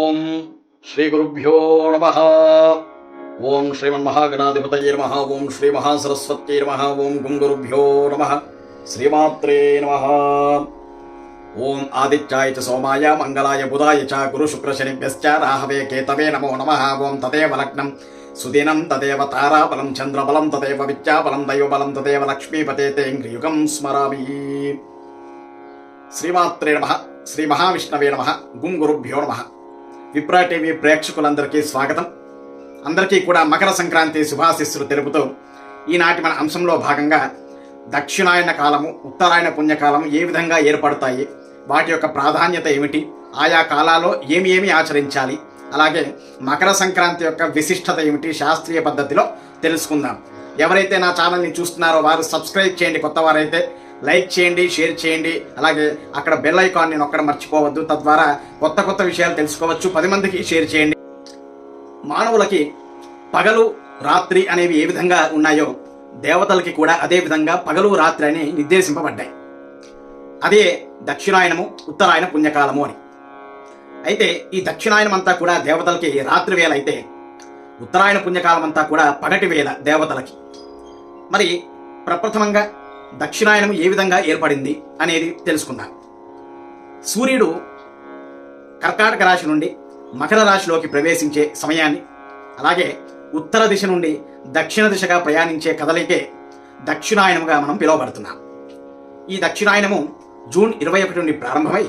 ఓం శ్రీ గురుభ్యో నమ. ఓం శ్రీమన్మహాగణాధిపతయే నమ. ఓం శ్రీ మహాసరస్వత్యై నమ. ఓం గుం గురుభ్యో నమ. శ్రీమాత్రే నమ. ఓం ఆదిత్యాయ చ సోమాయ మంగళాయ బుధాయ చ గురు శుక్రశనిభ్యశ్చ రాహవే కేతవే నమో నమ. ఓం తదేవ లగ్నం సుదినం తదేవ తారాబలం చంద్రబలం తదేవ విద్యాబలం దైవబలం తదేవ లక్ష్మీపతే తేంద్రియుగం స్మరామి. శ్రీమాత్రే నమ. శ్రీ మహావిష్ణవే నమ. గుం గురుభ్యో నమ. విప్రా టీవీ ప్రేక్షకులందరికీ స్వాగతం. అందరికీ కూడా మకర సంక్రాంతి శుభాశిస్సులు తెలుపుతూ ఈనాటి మన అంశంలో భాగంగా దక్షిణాయన కాలము ఉత్తరాయణ పుణ్యకాలము ఏ విధంగా ఏర్పడతాయి వాటి యొక్క ప్రాధాన్యత ఏమిటి ఆయా కాలాల్లో ఏమి ఏమి ఆచరించాలి అలాగే మకర సంక్రాంతి యొక్క విశిష్టత ఏమిటి శాస్త్రీయ పద్ధతిలో తెలుసుకుందాం. ఎవరైతే నా ఛానల్ని చూస్తున్నారో వారు సబ్స్క్రైబ్ చేయండి. కొత్త వారైతే లైక్ చేయండి షేర్ చేయండి. అలాగే అక్కడ బెల్ కార్నిన్ ఒక్కడ మర్చిపోవద్దు. తద్వారా కొత్త కొత్త విషయాలు తెలుసుకోవచ్చు. పది మందికి షేర్ చేయండి. మానవులకి పగలు రాత్రి అనేవి ఏ విధంగా ఉన్నాయో దేవతలకి కూడా అదే విధంగా పగలు రాత్రి అని నిర్దేశింపబడ్డాయి. అదే దక్షిణాయనము ఉత్తరాయణ పుణ్యకాలము అని. అయితే ఈ దక్షిణాయనం అంతా కూడా దేవతలకి రాత్రి వేళ అయితే ఉత్తరాయణ పుణ్యకాలం అంతా కూడా పగటి వేళ దేవతలకి. మరి ప్రప్రథమంగా దక్షిణాయనం ఏ విధంగా ఏర్పడింది అనేది తెలుసుకుందాం. సూర్యుడు కర్కాటక రాశి నుండి మకర రాశిలోకి ప్రవేశించే సమయాన్ని అలాగే ఉత్తర దిశ నుండి దక్షిణ దిశగా ప్రయాణించే కదలికే దక్షిణాయనముగా మనం పిలువబడుతున్నాం. ఈ దక్షిణాయనము జూన్ ఇరవై ఒకటి నుండి ప్రారంభమై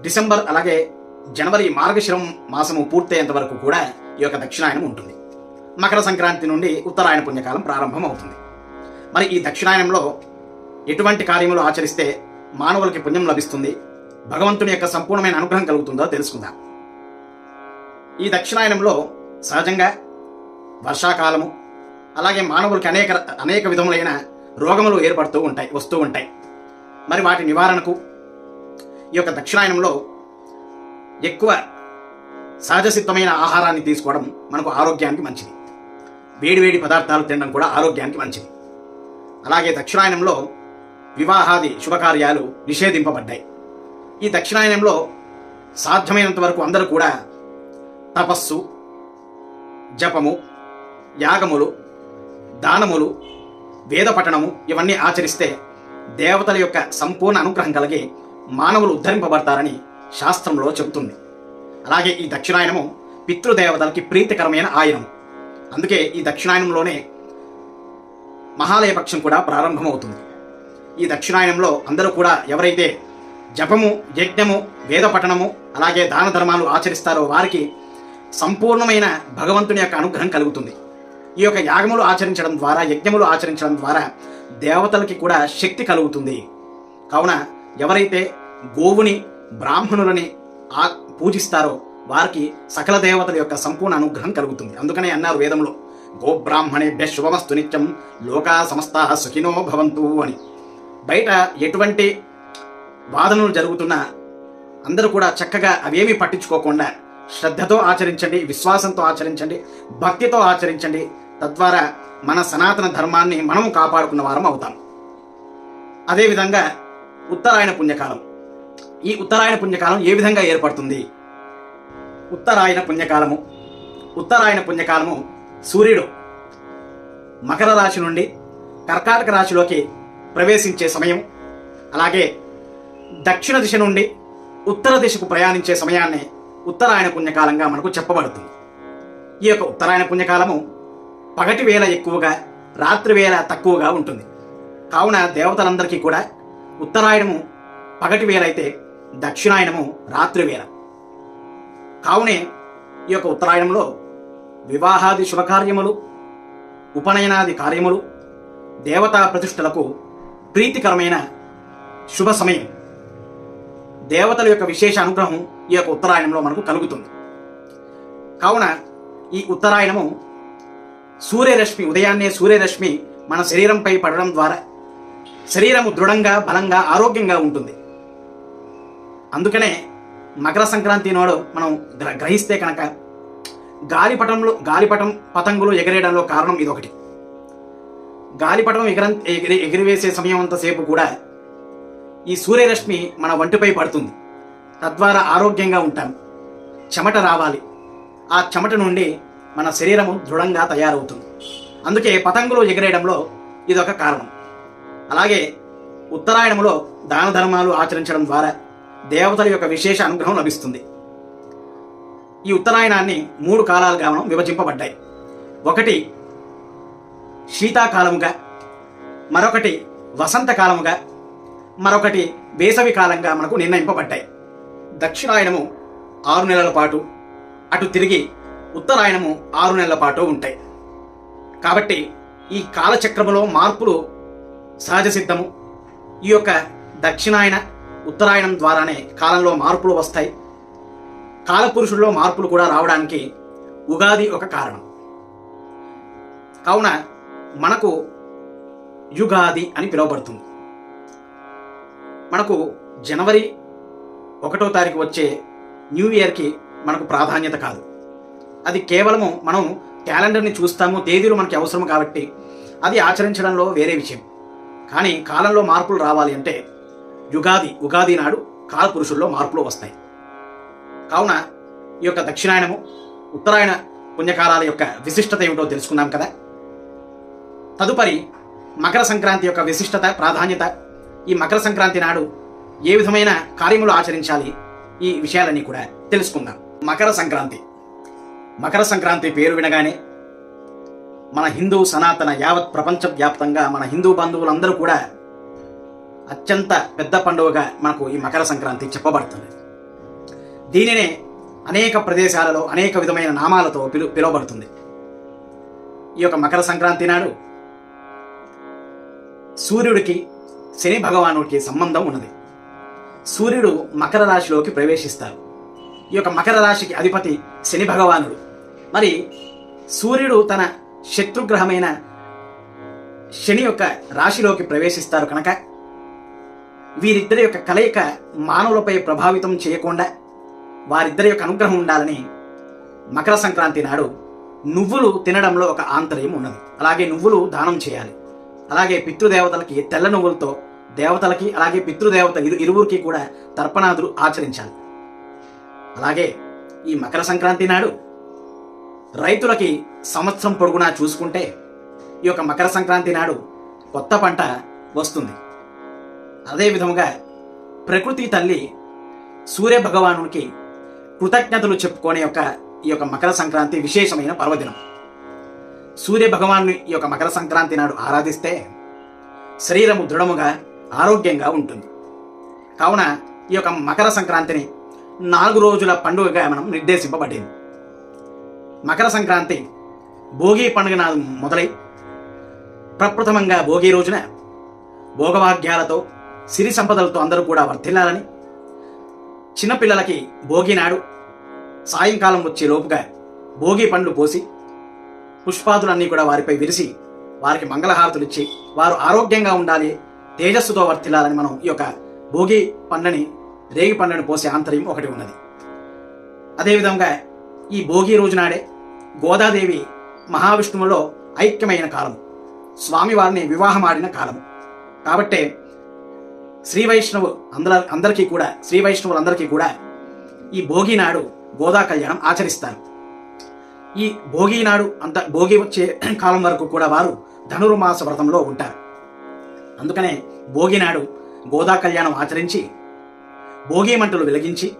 డిసెంబర్ అలాగే జనవరి మార్గశిరం మాసము పూర్తయ్యేంత వరకు కూడా ఈ యొక్క దక్షిణాయనం ఉంటుంది. మకర సంక్రాంతి నుండి ఉత్తరాయణ పుణ్యకాలం ప్రారంభం అవుతుంది మరి ఈ దక్షిణాయనంలో ఎటువంటి కార్యములు ఆచరిస్తే మానవులకి పుణ్యం లభిస్తుంది? భగవంతుని యొక్క సంపూర్ణమైన అనుగ్రహం కలుగుతుందో తెలుసుకుందాం. ఈ దక్షిణాయనంలో సహజంగా వర్షాకాలము అలాగే మానవులకి అనేక అనేక విధములైన రోగములు ఏర్పడుతూ ఉంటాయి వస్తూ ఉంటాయి. మరి వాటి నివారణకు ఈ యొక్క దక్షిణాయనంలో ఎక్కువ సహజసిద్ధమైన ఆహారాన్ని తీసుకోవడం మనకు ఆరోగ్యానికి మంచిది. వేడివేడి పదార్థాలు తినడం కూడా ఆరోగ్యానికి మంచిది. అలాగే దక్షిణాయనంలో వివాహాది శుభకార్యాలు నిషేధింపబడ్డాయి. ఈ దక్షిణాయనంలో సాధ్యమైనంత వరకు అందరూ కూడా తపస్సు జపము యాగములు దానములు వేద పఠనము ఇవన్నీ ఆచరిస్తే దేవతల యొక్క సంపూర్ణ అనుగ్రహం కలిగి మానవులు ఉద్ధరింపబడతారని శాస్త్రంలో చెబుతుంది. అలాగే ఈ దక్షిణాయనము పితృదేవతలకి ప్రీతికరమైన ఆయనము. అందుకే ఈ దక్షిణాయనంలోనే మహాలయ పక్షం కూడా ప్రారంభమవుతుంది. ఈ దక్షిణాయనంలో అందరూ కూడా ఎవరైతే జపము యజ్ఞము వేద పఠనము అలాగే దాన ధర్మాలు ఆచరిస్తారో వారికి సంపూర్ణమైన భగవంతుని యొక్క అనుగ్రహం కలుగుతుంది. ఈ యొక్క యాగములు ఆచరించడం ద్వారా యజ్ఞములు ఆచరించడం ద్వారా దేవతలకి కూడా శక్తి కలుగుతుంది. కావున ఎవరైతే గోవుని బ్రాహ్మణులని ఆ పూజిస్తారో వారికి సకల దేవతల యొక్క సంపూర్ణ అనుగ్రహం కలుగుతుంది. అందుకనే అన్నారు వేదంలో గోబ్రాహ్మణేభ్య శుభమస్తు నిత్యం. లోకా సమస్తా సుఖినో భవంతు అని. బయట ఎటువంటి వాదనలు జరుగుతున్నా అందరూ కూడా చక్కగా అవేమీ పట్టించుకోకుండా శ్రద్ధతో ఆచరించండి విశ్వాసంతో ఆచరించండి భక్తితో ఆచరించండి. తద్వారా మన సనాతన ధర్మాన్ని మనము కాపాడుకున్న వారం అవుతాం. అదేవిధంగా ఉత్తరాయణ పుణ్యకాలం. ఈ ఉత్తరాయణ పుణ్యకాలం ఏ విధంగా ఏర్పడుతుంది? ఉత్తరాయణ పుణ్యకాలము. ఉత్తరాయణ పుణ్యకాలము సూర్యుడు మకర రాశి నుండి కర్కాటక రాశిలోకి ప్రవేశించే సమయం అలాగే దక్షిణ దిశ నుండి ఉత్తర దిశకు ప్రయాణించే సమయాన్ని ఉత్తరాయణ పుణ్యకాలంగా మనకు చెప్పబడుతుంది. ఈ యొక్క ఉత్తరాయణ పుణ్యకాలము పగటి వేళ ఎక్కువగా రాత్రి వేళ తక్కువగా ఉంటుంది. కావున దేవతలందరికీ కూడా ఉత్తరాయణము పగటి వేళ అయితే దక్షిణాయనము రాత్రి వేళ. కావునే ఈ యొక్క ఉత్తరాయణంలో వివాహాది శుభకార్యములు ఉపనయనాది కార్యములు దేవతా ప్రతిష్టలకు ప్రీతికరమైన శుభ సమయం. దేవతల యొక్క విశేష అనుగ్రహం ఈ యొక్క ఉత్తరాయణంలో మనకు కలుగుతుంది. కావున ఈ ఉత్తరాయణము సూర్యరశ్మి ఉదయాన్నే సూర్యరశ్మి మన శరీరంపై పడడం ద్వారా శరీరము దృఢంగా బలంగా ఆరోగ్యంగా ఉంటుంది. అందుకనే మకర సంక్రాంతి నాడు మనం గ్ర- గ్రహిస్తే కనుక గాలిపటంలో గాలిపటం పతంగులు ఎగరేయడంలో కారణం ఇదొకటి. గాలిపటం ఎగర ఎగిరి ఎగిరివేసే సమయం అంతసేపు కూడా ఈ సూర్యరశ్మి మన వంటిపై పడుతుంది. తద్వారా ఆరోగ్యంగా ఉంటాం. చెమట రావాలి. ఆ చెమట నుండి మన శరీరము దృఢంగా తయారవుతుంది. అందుకే పతంగులు ఎగిరేయడంలో ఇదొక కారణం. అలాగే ఉత్తరాయణంలో దాన ధర్మాలు ఆచరించడం ద్వారా దేవతల యొక్క విశేష అనుగ్రహం లభిస్తుంది. ఈ ఉత్తరాయణాన్ని మూడు కాలాలుగా మనం విభజింపబడ్డాయి. ఒకటి శీతాకాలముగా మరొకటి వసంతకాలముగా మరొకటి వేసవి కాలంగా మనకు నిర్ణయింపబడ్డాయి. దక్షిణాయనము ఆరు నెలల పాటు అటు తిరిగి ఉత్తరాయణము ఆరు నెలల పాటు ఉంటాయి. కాబట్టి ఈ కాలచక్రములో మార్పులు సహజ సిద్ధము ఈ యొక్క దక్షిణాయన ఉత్తరాయణం ద్వారానే కాలంలో మార్పులు వస్తాయి. కాలపురుషుల్లో మార్పులు కూడా రావడానికి ఉగాది ఒక కారణం. కావున మనకు యుగాది అని పిలువబడుతుంది. మనకు జనవరి ఒకటో తారీఖు వచ్చే న్యూ ఇయర్కి మనకు ప్రాధాన్యత కాదు. అది కేవలము మనం క్యాలెండర్ని చూస్తాము తేదీలు మనకి అవసరం కాబట్టి అది ఆచరించడంలో వేరే విషయం. కానీ కాలంలో మార్పులు రావాలి అంటే యుగాది ఉగాది నాడు కాలపురుషుల్లో మార్పులు వస్తాయి. కావున ఈ యొక్క దక్షిణాయనము ఉత్తరాయణ పుణ్యకాలాల యొక్క విశిష్టత ఏమిటో తెలుసుకున్నాం కదా. తదుపరి మకర సంక్రాంతి యొక్క విశిష్టత ప్రాధాన్యత. ఈ మకర సంక్రాంతి నాడు ఏ విధమైన కార్యములు ఆచరించాలి? ఈ విషయాలన్నీ కూడా తెలుసుకుందాం. మకర సంక్రాంతి. మకర సంక్రాంతి పేరు వినగానే మన హిందూ సనాతన యావత్ ప్రపంచ వ్యాప్తంగా మన హిందూ బంధువులందరూ కూడా అత్యంత పెద్ద పండుగగా మనకు ఈ మకర సంక్రాంతి చెప్పబడుతుంది. దీనినే అనేక ప్రదేశాలలో అనేక విధమైన నామాలతో పిలు పిలువబడుతుంది. ఈ యొక్క మకర సంక్రాంతి నాడు సూర్యుడికి శని భగవానుడికి సంబంధం ఉన్నది. సూర్యుడు మకర రాశిలోకి ప్రవేశిస్తారు. ఈ యొక్క మకర రాశికి అధిపతి శని భగవానుడు. మరి సూర్యుడు తన శత్రుగ్రహమైన శని యొక్క రాశిలోకి ప్రవేశిస్తారు కనుక వీరిద్దరి యొక్క కలయిక మానవులపై ప్రభావితం చేయకుండా వారిద్దరి యొక్క అనుగ్రహం ఉండాలని మకర సంక్రాంతి నాడు నువ్వులు తినడంలో ఒక ఆంతర్యం ఉన్నది. అలాగే నువ్వులు దానం చేయాలి. అలాగే పితృదేవతలకి తెల్ల నువ్వులతో దేవతలకి అలాగే పితృదేవత ఇరు ఇరువురికి కూడా తర్పణాదులు ఆచరించాలి. అలాగే ఈ మకర సంక్రాంతి నాడు రైతులకి సంవత్సరం పొడుగునా చూసుకుంటే ఈ యొక్క మకర సంక్రాంతి నాడు కొత్త పంట వస్తుంది. అదేవిధముగా ప్రకృతి తల్లి సూర్య భగవానునికి కృతజ్ఞతలు చెప్పుకునే యొక్క ఈ యొక్క మకర సంక్రాంతి విశేషమైన పర్వదినం. సూర్య భగవాను ఈ యొక్క మకర సంక్రాంతి నాడు ఆరాధిస్తే శరీరము దృఢముగా ఆరోగ్యంగా ఉంటుంది. కావున ఈ యొక్క మకర సంక్రాంతిని నాలుగు రోజుల పండుగగా మనం నిర్దేశింపబడింది. మకర సంక్రాంతి భోగి పండుగ నాడు మొదలై ప్రప్రథమంగా భోగి రోజున భోగవాగ్యాలతో సిరి సంపదలతో అందరూ కూడా వర్ధిల్లాలని చిన్నపిల్లలకి భోగి నాడు సాయంకాలం వచ్చే లోపుగా భోగి పండ్లు పోసి పుష్పాదులన్నీ కూడా వారిపై విరిసి వారికి మంగళహారతులు ఇచ్చి వారు ఆరోగ్యంగా ఉండాలి తేజస్సుతో వర్తిల్లాలని మనం ఈ యొక్క భోగి పండ్లని రేగి పండ్లను పోసే ఆంతర్యం ఒకటి ఉన్నది. అదేవిధంగా ఈ భోగి రోజు నాడే గోదాదేవి మహావిష్ణువులో ఐక్యమైన కాలం స్వామివారిని వివాహమాడిన కాలం కాబట్టే శ్రీ వైష్ణవు అందర అందరికీ కూడా శ్రీ వైష్ణవులందరికీ కూడా ఈ భోగి నాడు గోదా కళ్యాణం ఆచరిస్తారు. ఈ భోగి నాడు అంత భోగి వచ్చే కాలం వరకు కూడా వారు ధనుర్మాస వ్రతంలో ఉంటారు. అందుకనే భోగి నాడు గోదా కళ్యాణం ఆచరించి భోగి మంటలు వెలిగించి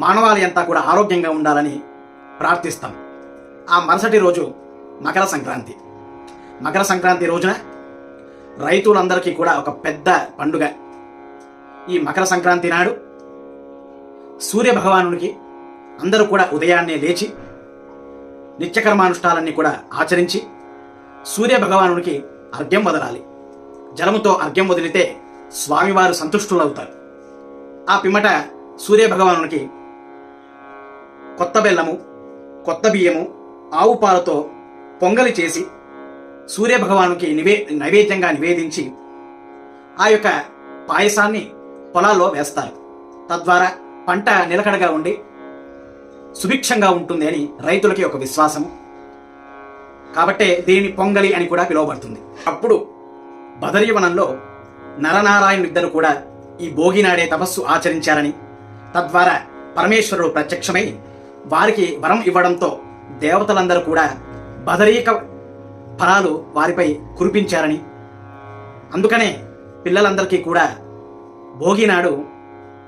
మానవాళి అంతా కూడా ఆరోగ్యంగా ఉండాలని ప్రార్థిస్తాం. ఆ మరుసటి రోజు మకర సంక్రాంతి. మకర సంక్రాంతి రోజున రైతులందరికీ కూడా ఒక పెద్ద పండుగ. ఈ మకర సంక్రాంతి నాడు సూర్య భగవానునికి అందరూ కూడా ఉదయాన్నే లేచి నిత్యకర్మానుష్ఠాలన్నీ కూడా ఆచరించి సూర్య భగవానునికి అర్ఘ్యం వదలాలి. జలముతో అర్ఘ్యం వదిలితే స్వామివారు సంతుష్టులవుతారు. ఆ పిమ్మట సూర్య భగవానునికి కొత్త బెల్లము కొత్త బియ్యము ఆవు పాలతో పొంగలి చేసి సూర్య భగవానుకి నివే నైవేద్యంగా నివేదించి ఆ యొక్క పాయసాన్ని పొలాల్లో వేస్తారు. తద్వారా పంట నిలకడగా ఉండి సుభిక్షంగా ఉంటుంది అని రైతులకి ఒక విశ్వాసము కాబట్టే దీనిని పొంగలి అని కూడా పిలువబడుతుంది. అప్పుడు బదరీవనంలో నరనారాయణ ఇద్దరు కూడా ఈ భోగినాడే తపస్సు ఆచరించారని తద్వారా పరమేశ్వరుడు ప్రత్యక్షమై వారికి వరం ఇవ్వడంతో దేవతలందరూ కూడా బదరీక ఫలాలు వారిపై కురిపించారని అందుకనే పిల్లలందరికీ కూడా భోగినాడు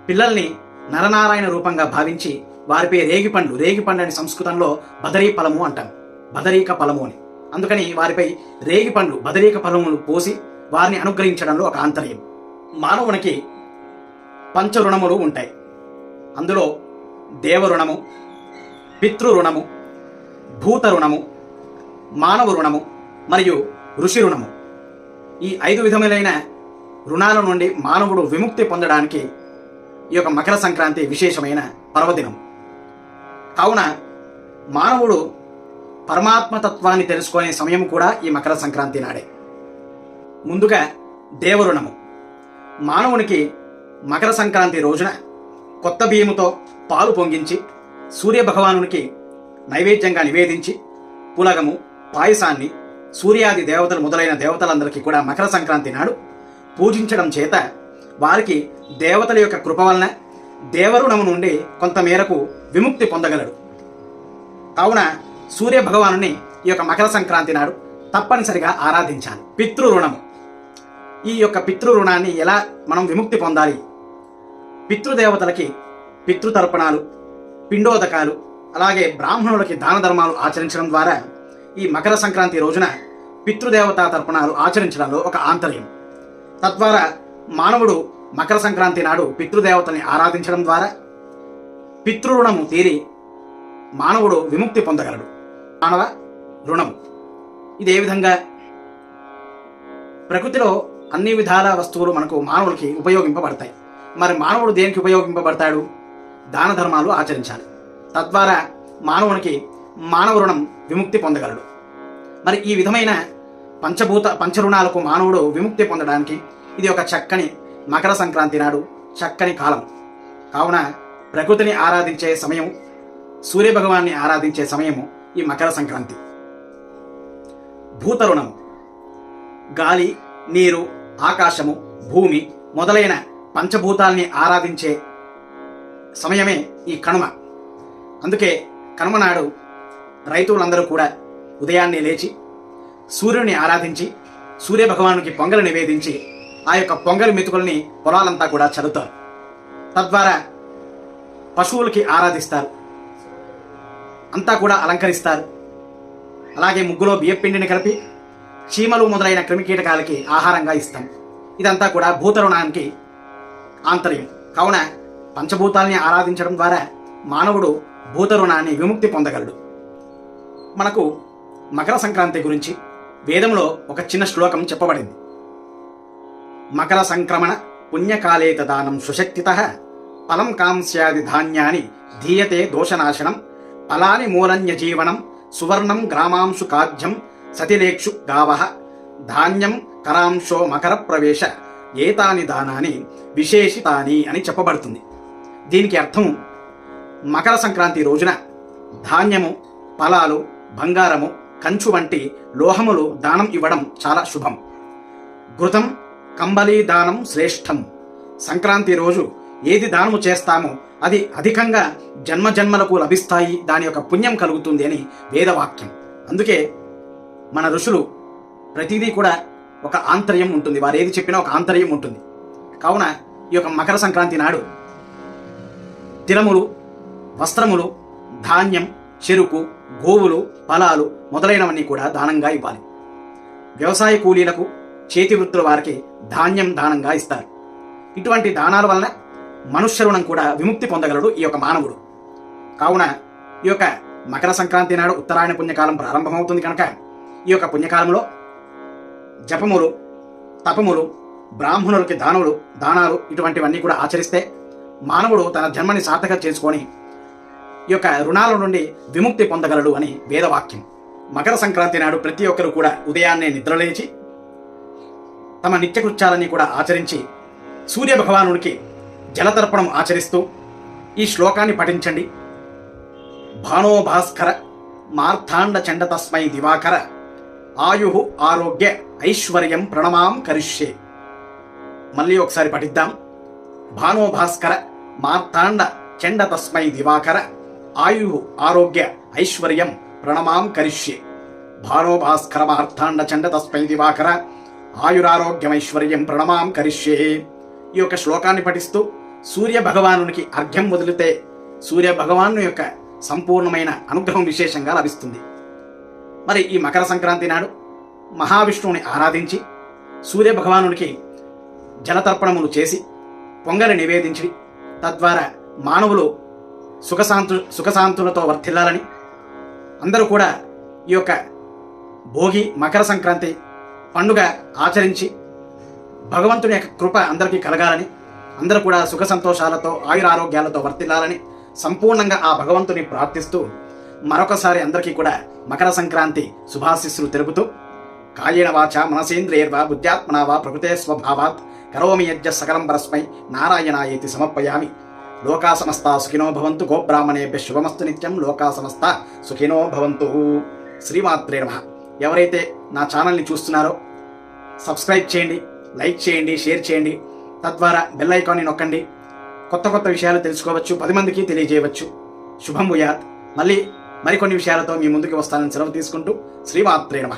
పిల్లల్ని నరనారాయణ రూపంగా భావించి వారిపై రేగిపండ్లు. రేగిపండు అని సంస్కృతంలో బదరీ ఫలము అంటాం. బదరీక ఫలము అని. అందుకని వారిపై రేగిపండ్లు బదరీక ఫలములు పోసి వారిని అనుగ్రహించడంలో ఒక ఆంతర్యం. మానవునికి పంచ రుణములు ఉంటాయి. అందులో దేవ రుణము పితృ రుణము భూత రుణము మానవ రుణము మరియు ఋషి రుణము ఈ ఐదు విధములైన రుణాల నుండి మానవుడు విముక్తి పొందడానికి ఈ యొక్క మకర సంక్రాంతి విశేషమైన పర్వదినం. కావున మానవుడు పరమాత్మతత్వాన్ని తెలుసుకునే సమయం కూడా ఈ మకర సంక్రాంతి నాడే. ముందుగా దేవరుణము. మానవునికి మకర సంక్రాంతి రోజున కొత్త బియ్యముతో పాలు పొంగించి సూర్య భగవానునికి నైవేద్యంగా నివేదించి పులగము పాయసాన్ని సూర్యాది దేవతలు మొదలైన దేవతలందరికీ కూడా మకర సంక్రాంతి నాడు పూజించడం చేత వారికి దేవతల యొక్క కృప వలన దేవరుణము నుండి కొంతమేరకు విముక్తి పొందగలడు. కావున సూర్య భగవానుని ఈ యొక్క మకర సంక్రాంతి నాడు తప్పనిసరిగా ఆరాధించాలి. పితృరుణము. ఈ యొక్క పితృ రుణాన్ని ఎలా మనం విముక్తి పొందాలి? పితృదేవతలకి పితృతర్పణాలు పిండోదకాలు అలాగే బ్రాహ్మణులకి దాన ధర్మాలు ఆచరించడం ద్వారా ఈ మకర సంక్రాంతి రోజున పితృదేవతా తర్పణాలు ఆచరించడంలో ఒక ఆంతర్యం. తద్వారా మానవుడు మకర సంక్రాంతి నాడు పితృదేవతని ఆరాధించడం ద్వారా పితృరుణము తీరి మానవుడు విముక్తి పొందగలడు. మానవ రుణము. ఇది ఏ విధంగా? ప్రకృతిలో అన్ని విధాల వస్తువులు మనకు మానవులకి ఉపయోగింపబడతాయి. మరి మానవుడు దేనికి ఉపయోగింపబడతాడు? దాన ధర్మాలు ఆచరించాలి. తద్వారా మానవునికి మానవ రుణం విముక్తి పొందగలడు. మరి ఈ విధమైన పంచభూత పంచరుణాలకు మానవుడు విముక్తి పొందడానికి ఇది ఒక చక్కని మకర సంక్రాంతి నాడు చక్కని కాలం. కావున ప్రకృతిని ఆరాధించే సమయం సూర్య భగవాన్ని ఆరాధించే సమయము ఈ మకర సంక్రాంతి. భూతరుణం గాలి నీరు ఆకాశము భూమి మొదలైన పంచభూతాల్ని ఆరాధించే సమయమే ఈ కనుమ. అందుకే కనుమ నాడు రైతులందరూ కూడా ఉదయాన్నే లేచి సూర్యుని ఆరాధించి సూర్యభగవానికి పొంగలు నివేదించి ఆ యొక్క పొంగలి మెతుకుల్ని పొలాలంతా కూడా చదువుతారు. తద్వారా పశువులకి ఆరాధిస్తారు. అంతా కూడా అలంకరిస్తారు. అలాగే ముగ్గులో బియ్యపిండిని కలిపి చీమలు మొదలైన క్రిమికీటకాలకి ఆహారంగా ఇస్తాం. ఇదంతా కూడా భూతరుణానికి ఆంతర్యం. కావున పంచభూతాల్ని ఆరాధించడం ద్వారా మానవుడు భూతరుణాన్ని విముక్తి పొందగలడు. మనకు మకర సంక్రాంతి గురించి వేదంలో ఒక చిన్న శ్లోకం చెప్పబడింది. మకర సంక్రమణ పుణ్యకాలే దానం సుశక్తిత. ఫలం కాంస్యాది ధాన్యాన్ని ధీయతే దోషనాశనం ఫలాని మూలన్య జీవనం సువర్ణం గ్రామాంశు కాజ్యం సతిలేక్షు గావ. ధాన్యం కరాంశో మకర ప్రవేశ ఏతాని దానాని విశేషితాని అని చెప్పబడుతుంది. దీనికి అర్థం మకర సంక్రాంతి రోజున ధాన్యము ఫలాలు బంగారము కంచు వంటి లోహములు దానం ఇవ్వడం చాలా శుభం. ఘృతం కంబలి దానం శ్రేష్టం. సంక్రాంతి రోజు ఏది దానము చేస్తామో అది అధికంగా జన్మ జన్మలకు లభిస్తాయి దాని యొక్క పుణ్యం కలుగుతుంది అని వేదవాక్యం. అందుకే మన ఋషులు ప్రతిదీ కూడా ఒక ఆంతర్యం ఉంటుంది వారు ఏది చెప్పినా ఒక ఆంతర్యం ఉంటుంది. కావున ఈ యొక్క మకర సంక్రాంతి నాడు తిలములు వస్త్రములు ధాన్యం చెరుకు గోవులు ఫలాలు మొదలైనవన్నీ కూడా దానంగా ఇవ్వాలి. వ్యవసాయ కూలీలకు చేతి వృత్తుల వారికి ధాన్యం దానంగా ఇస్తారు. ఇటువంటి దానాల వలన మనుష్య రుణం కూడా విముక్తి పొందగలడు ఈ యొక్క మానవుడు. కావున ఈ యొక్క మకర సంక్రాంతి నాడు ఉత్తరాయణ పుణ్యకాలం ప్రారంభమవుతుంది కనుక ఈ యొక్క పుణ్యకాలంలో జపములు తపములు బ్రాహ్మణులకి దానములు దానాలు ఇటువంటివన్నీ కూడా ఆచరిస్తే మానవుడు తన జన్మని సార్థక చేసుకొని ఈ యొక్క రుణాల నుండి విముక్తి పొందగలడు అని వేదవాక్యం. మకర సంక్రాంతి నాడు ప్రతి ఒక్కరు కూడా ఉదయాన్నే నిద్రలేచి తమ నిత్యకృత్యాలన్నీ కూడా ఆచరించి సూర్య భగవానుడికి జలతర్పణం ఆచరిస్తూ ఈ శ్లోకాన్ని పఠించండి. భానో భాస్కర మార్తాండ చండ తస్మై దివాకర ఆయు ఆరోగ్య ఐశ్వర్యం ప్రణమాం కరిష్యే. మళ్ళీ ఒకసారి పఠిద్దాం. భానో భాస్కర మార్తాండ చండ తస్మై దివాకర ఆయు ఆరోగ్య ఐశ్వర్యం ప్రణమాం కరిష్యే. భానోభాస్కర మార్తాండ చండ తస్మై దివాకర ఆయురారోగ్యమైశ్వర్యం ప్రణమాం కరిష్యే. ఈ యొక్క శ్లోకాన్ని పఠిస్తూ సూర్య భగవానునికి అర్ఘ్యం వదిలితే సూర్య భగవాను యొక్క సంపూర్ణమైన అనుగ్రహం విశేషంగా లభిస్తుంది. మరి ఈ మకర సంక్రాంతి నాడు మహావిష్ణువుని ఆరాధించి సూర్య భగవానునికి జలతర్పణములు చేసి పొంగలి నివేదించి తద్వారా మానవులు సుఖశాంతు సుఖశాంతులతో వర్తిల్లాలని అందరూ కూడా ఈ యొక్క భోగి మకర సంక్రాంతి పండుగ ఆచరించి భగవంతుని యొక్క కృప అందరికీ కలగాలని అందరూ కూడా సుఖ సంతోషాలతో ఆయురారోగ్యాలతో వర్తిల్లాలని సంపూర్ణంగా ఆ భగవంతుని ప్రార్థిస్తూ మరొకసారి అందరికీ కూడా మకర సంక్రాంతి శుభాశిస్సులు తెలుపుతూ కాయేణ వాచ మనసేంద్రియర్వా బుద్ధ్యాత్మనా వా ప్రకృతే స్వభావాత్ కరోమి యజ్ఞ సకలం పరస్మై నారాయణాయేతి సమర్పయామి. లోకా సమస్త సుఖినో భవంతు గోబ్రాహ్మణేభ్య శుభమస్తు నిత్యం లోకా సమస్త సుఖినో భవంతు. శ్రీమాత్రే నమః. ఎవరైతే నా ఛానల్ని చూస్తున్నారో సబ్స్క్రైబ్ చేయండి లైక్ చేయండి షేర్ చేయండి. తద్వారా బెల్ ఐకాన్ని నొక్కండి. కొత్త కొత్త విషయాలు తెలుసుకోవచ్చు పది మందికి తెలియజేయవచ్చు. శుభం భూయాత్. మళ్ళీ మరికొన్ని విషయాలతో మీ ముందుకు వస్తానని సెలవు తీసుకుంటూ శ్రీమాత్రే నమ.